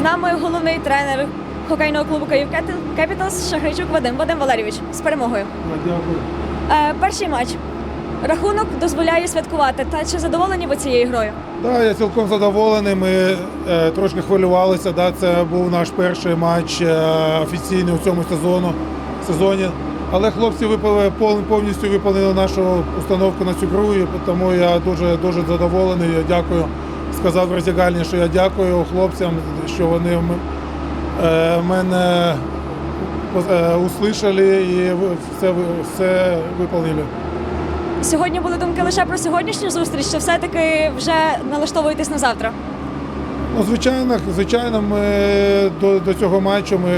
З нами головний тренер хокейного клубу Київ Кепіталс Шахричук Вадим Вадим Валерійович з перемогою. Дякую. Е, перший матч. Рахунок дозволяє святкувати. Та чи задоволені ви цією грою? Да, я цілком задоволений. Ми е, трошки хвилювалися. Да, це був наш перший матч е, офіційний у цьому сезону, сезоні. Але хлопці випали, повністю виповнили нашу установку на цю гру, тому я дуже дуже задоволений. Я дякую. Сказав в роздягальні, що я дякую хлопцям, що вони е, мене е, услышали і все, все виповнили. Сьогодні були думки лише про сьогоднішню зустріч, чи все-таки вже налаштовуєтесь на завтра? Ну, звичайно, звичайно, ми до, до цього матчу ми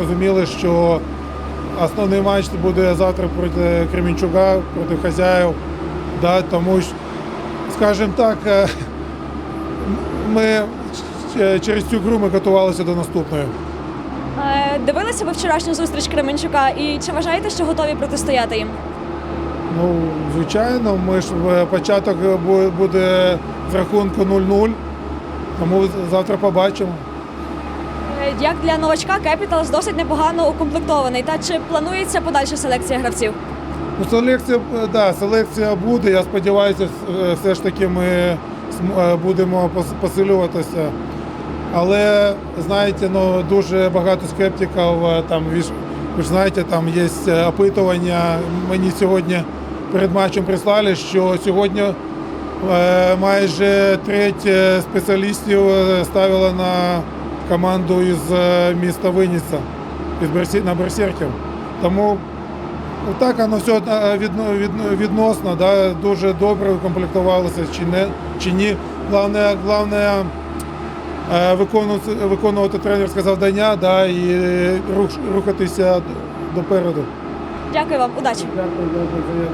розуміли, що основний матч буде завтра проти Кремінчука, проти хазяїв. Да, тому скажімо так, е, ми через цю гру ми готувалися до наступної. Е, Дивилися ви вчорашню зустріч Кременчука і чи вважаєте, що готові протистояти їм? Ну, звичайно, ми ж початок буде з рахунку 0-0, тому завтра побачимо. Е, Як для новачка Кепіталс досить непогано укомплектований. Та чи планується подальша селекція гравців? Ну, селекція, е, да, селекція буде. Я сподіваюся, е, все ж таки ми е, будемо посилюватися. Але знаєте, ну дуже багато скептиків. е, Там ви ж, ви ж знаєте, там є е, опитування. Мені сьогодні перед матчем прислали, що сьогодні е, майже треть е, спеціалістів е, ставила на команду із е, міста Винниця, із Берсі- на Берсерків. Тому так воно все відно, відно- відносно, да, дуже добре укомплектувалося чи, не, чи ні. Головне, головне е, виконувати, виконувати тренерське завдання да, і рух, рухатися допереду. Дякую вам, удачі! Дякую, дякую.